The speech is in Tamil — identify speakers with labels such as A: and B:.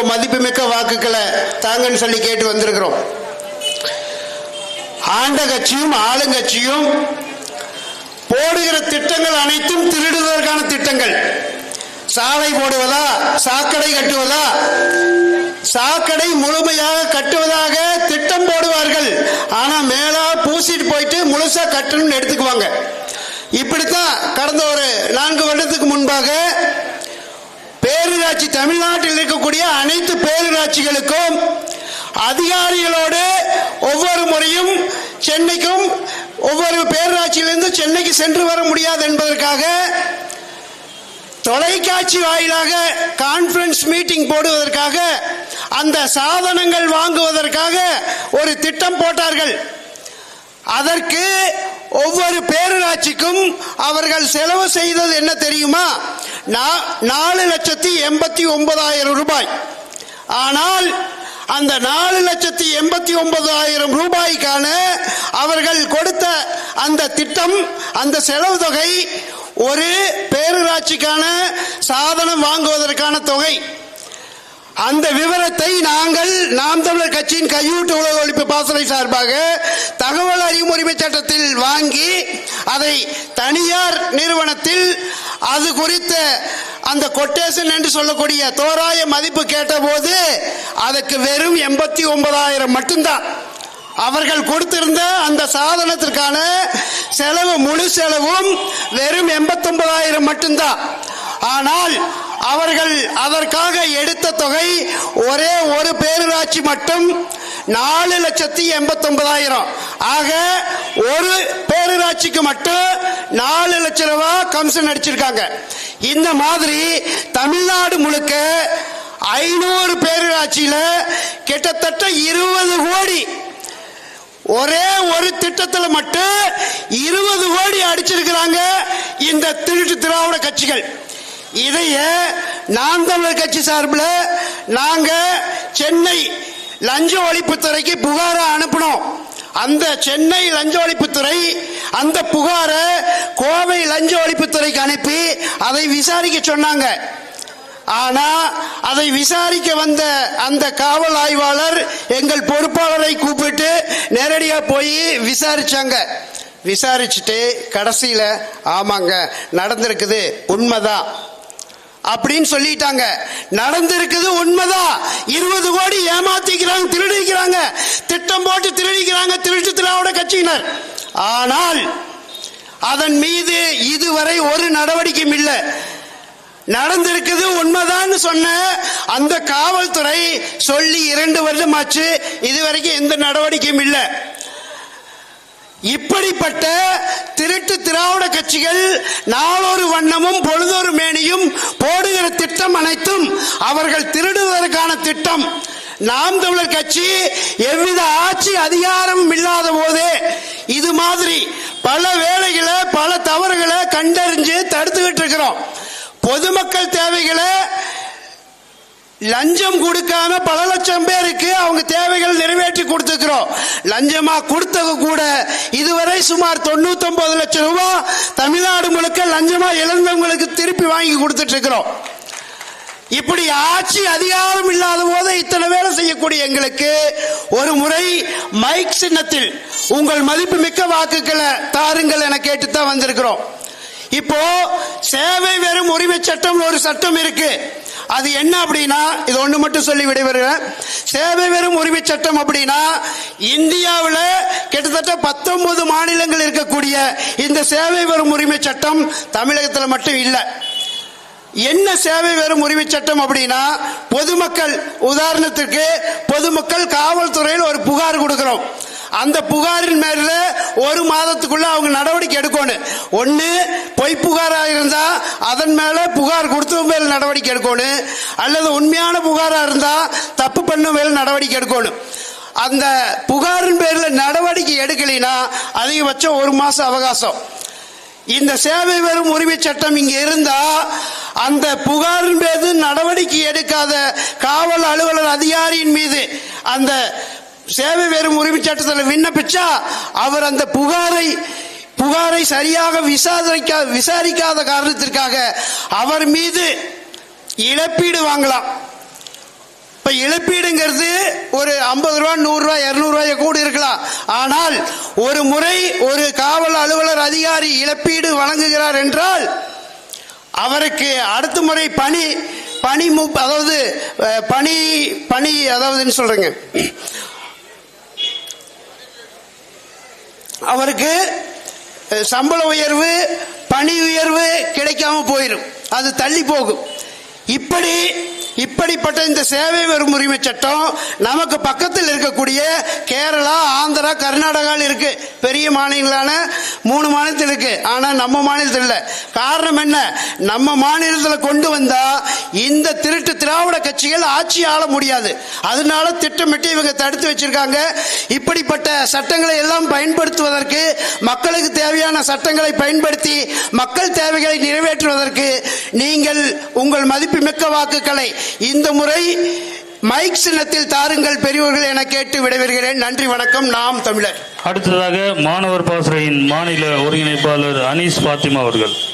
A: உங்க மதிப்புமிக்க வாக்குகளை தாங்கன்னு சொல்லி கேட்டு வந்திருக்கிறோம். ஆண்ட கட்சியும் ஆளுங்கட்சியும் போடுகிற திட்டங்கள் அனைத்தும் திருடுவதற்கான திட்டங்கள். சாலை போடுவதா சாக்கடை கட்டுவதா? சாக்கடை முழுமையாக கட்டுவதாக திட்டம் போடுவார்கள். ஆனா மேலா பூசிட்டு போயிட்டு முழுசா கட்டணும்னு எடுத்துக்குவாங்க. இப்படித்தான் கடந்த ஒரு நான்கு வருடத்துக்கு முன்பாக பேரூராட்சி தமிழ்நாட்டில் இருக்கக்கூடிய அனைத்து பேரூராட்சிகளுக்கும் அதிகாரிகளோடு ஒவ்வொரு முறையும் சென்னைக்கும் ஒவ்வொரு பேரூராட்சியிலிருந்து சென்னைக்கு சென்று வர முடியாது என்பதற்காக தொலைக்காட்சி வாயிலாக கான்ஃபரன்ஸ் மீட்டிங் போடுவதற்காக அந்த சாதனங்கள் வாங்குவதற்காக ஒரு திட்டம் போட்டார்கள். அதற்கு ஒவ்வொரு பேரூராட்சிக்கும் அவர்கள் செலவு செய்தது என்ன தெரியுமா? நாலு லட்சத்தி எண்பத்தி ஒன்பதாயிரம் ரூபாய். ஆனால் அந்த நாலு லட்சத்தி எண்பத்தி ஒன்பதாயிரம் ரூபாய்க்கான அவர்கள் கொடுத்த அந்த திட்டம் அந்த செலவு தொகை ஒரு பேரூராட்சிக்கான சாதனம் வாங்குவதற்கான தொகை. அந்த விவரத்தை நாங்கள் நாம் தமிழர் கட்சியின் கையூட்டு உலக ஒழிப்பு பாசறை சார்பாக தகவல் அறியும் உரிமை சட்டத்தில் வாங்கி அதை தனியார் நிறுவனத்தில் அது குறித்த அந்த கொட்டேஷன் என்று சொல்லக்கூடிய தோராய மதிப்பு கேட்டபோது அதுக்கு வெறும் எண்பத்தி ஒன்பதாயிரம் மட்டும்தான். அவர்கள் கொடுத்திருந்த அந்த சாதனத்திற்கான செலவு முழு செலவும் வெறும் எண்பத்தொன்பதாயிரம் மட்டும்தான். ஆனால் அவர்கள் அதற்காக எடுத்த தொகை ஒரே ஒரு பேரூராட்சி மட்டும் நாலு லட்சத்தி எண்பத்தொன்பதாயிரம். ஆக ஒரு பேரூராட்சிக்கு மட்டும் நாலு லட்சம் ரூபா கமிஷன் அடிச்சிருக்காங்க. இந்த மாதிரி தமிழ்நாடு முழுக்க ஐநூறு பேரூராட்சியில கிட்டத்தட்ட இருபது கோடி ஒரே ஒரு திட்டத்தில் மட்டும் இருபது கோடி அடிச்சிருக்கிறாங்க இந்த திருட்டு திராவிட கட்சிகள். இதைய நாம் தமிழர் கட்சி சார்பில் நாங்க சென்னை லஞ்ச ஒழிப்புத்துறைக்கு புகாரை அனுப்பினோம். அந்த சென்னை லஞ்ச ஒழிப்புத்துறை அந்த புகாரை கோவை லஞ்ச ஒழிப்புத்துறைக்கு அனுப்பி அதை விசாரிக்க சொன்னாங்க. ஆனா அதை விசாரிக்க வந்த அந்த காவல் ஆய்வாளர் எங்கள் பொறுப்பாளரை கூப்பிட்டு நேரடியா போய் விசாரிச்சாங்க. விசாரிச்சுட்டு கடைசியில ஆமாங்க நடந்திருக்குது. உண்மைதான். அப்படின்னு சொல்லிட்டாங்க. நடந்திருக்குது உண்மைதான். இருபது கோடி ஏமாத்திக்கிறாங்க திருடிக்கிறாங்க. திட்டம் போட்டு திருடிக்கிறாங்க திருட்டு திராவிட கட்சியினர். ஆனால் அதன் மீது இதுவரை ஒரு நடவடிக்கையும் இல்லை. நடந்திருக்குது உண்மைதான் சொன்ன அந்த காவல்துறை சொல்லி இரண்டு வருடம் ஆச்சு இதுவரைக்கும் எந்த நடவடிக்கையும் இல்லை. இப்படிப்பட்ட திருட்டு திராவிட கட்சிகள் நாளொரு வண்ணமும் பொழுதொரு மேனியும் போடுகிற திட்டம் அனைத்தும் அவர்கள் திருடுவதற்கான திட்டம். நாம் தமிழர் கட்சி எவ்வித ஆட்சி அதிகாரமும் இல்லாத போதே இது மாதிரி பல வேலைகளை பல தவறுகளை கண்டறிஞ்சு தடுத்துக்கிட்டு இருக்கிறோம். பொதுமக்கள் தேவைகளை லஞ்சம் கொடுக்காம பல லட்சம் பேருக்கு அவங்க தேவைகள் நிறைவேற்றி கொடுத்துக்கிறோம். லஞ்சமா கொடுத்தது கூட இதுவரை சுமார் தொண்ணூத்தி ஒன்பது லட்சம் ரூபாய் தமிழ்நாடு முழுக்க லஞ்சமா இழந்தவங்களுக்கு திருப்பி வாங்கி கொடுத்துட்டு இருக்கிறோம் இப்படி ஆட்சி அதிகாரம் இல்லாத போது இத்தனை வேலை செய்யக்கூடிய எங்களுக்கு ஒரு முறை மைக் சின்னத்தில் உங்கள் மதிப்புமிக்க வாக்குகளை தாருங்கள் என கேட்டுத்தான் வந்திருக்கிறோம். இப்போ சேவை வெறும் உரிமை சட்டம் ஒரு சட்டம் இருக்கு. அது என்ன அப்படின்னா இது ஒண்ணு மட்டும் சொல்லி விடைபெறுகிறேன். சேவை வெறும் உரிமை சட்டம் அப்படின்னா இந்தியாவில் கிட்டத்தட்ட பத்தொன்பது மாநிலங்கள் இருக்கக்கூடிய இந்த சேவை பெறும் உரிமை சட்டம் தமிழகத்தில் மட்டும் இல்லை. என்ன சேவை வெறும் உரிமை சட்டம் அப்படின்னா பொதுமக்கள் உதாரணத்துக்கு பொதுமக்கள் காவல்துறையில் ஒரு புகார் கொடுக்கிறோம். அந்த புகாரின் மேல ஒரு மாதத்துக்குள்ள அவங்க நடவடிக்கை எடுக்கணும். ஒன்னு பொய் புகாரா இருந்தா அதன் மேல புகார் கொடுத்தவங்க மேல் நடவடிக்கை எடுக்கணும். அல்லது உண்மையான புகாரா இருந்தா தப்பு பண்ண மேல் நடவடிக்கை எடுக்கணும். அந்த புகாரின் பேர்ல நடவடிக்கை எடுக்கலைன்னா அதிகபட்சம் ஒரு மாசம் அவகாசம். இந்த சேவை வரும் உரிமை சட்டம் இங்க இருந்தா அந்த புகாரின் மீது நடவடிக்கை எடுக்காத காவல் அலுவலர் அதிகாரியின் மீது அந்த சேவை பெறும் உரிமை சட்டத்தில் விண்ணப்பிச்சா அவர் அந்த புகாரை புகாரை சரியாக விசாரிக்க விசாரிக்காத காரணத்திற்காக அவர் மீது இழப்பீடு வாங்கலாம். இப்ப இழப்பீடுங்கிறது ஒரு ஐம்பது ரூபா நூறு ரூபாய் இருநூறு ரூபாய் கூட இருக்கலாம். ஆனால் ஒரு முறை ஒரு காவல் அலுவலர் அதிகாரி இழப்பீடு வழங்குகிறார் என்றால் அவருக்கு அடுத்த முறை பணி பணி அதாவது பணி பணி அதாவதுன்னு சொல்றேங்க? அவருக்கு சம்பள உயர்வு பணி உயர்வு கிடைக்காம போயிடும் அது தள்ளி போகும். இப்படி இப்படிப்பட்ட இந்த சேவை வரும் உரிமை சட்டம் நமக்கு பக்கத்தில் இருக்கக்கூடிய கேரளா ஆந்திரா கர்நாடகாவில் இருக்கு. பெரிய மாநிலங்களான மூணு மாநிலத்தில் இருக்கு. ஆனா நம்ம மாநிலத்தில் இல்லை. காரணம் என்ன? நம்ம மாநிலத்தில் கொண்டு வந்தா இந்த திருட்டு திராவிட கட்சிகள் ஆட்சி ஆள முடியாது. அதனால திட்டமிட்டு இவங்க தடுத்து வச்சிருக்காங்க. இப்படிப்பட்ட சட்டங்களை எல்லாம் பயன்படுத்துவதற்கு மக்களுக்கு தேவையான சட்டங்களை பயன்படுத்தி மக்கள் தேவைகளை நிறைவேற்றுவதற்கு நீங்கள் உங்கள் மதிப்புமிக்க வாக்குகளை இந்த முறை மைக் சின்னத்தில் தாருங்கள் பெரியவர்கள் என கேட்டு விடைபெறுகிறேன். நன்றி வணக்கம். நாம் தமிழர்.
B: அடுத்ததாக மாணவர் பாசறையின் மாநில ஒருங்கிணைப்பாளர் அனீஸ் பாத்திமா அவர்கள்.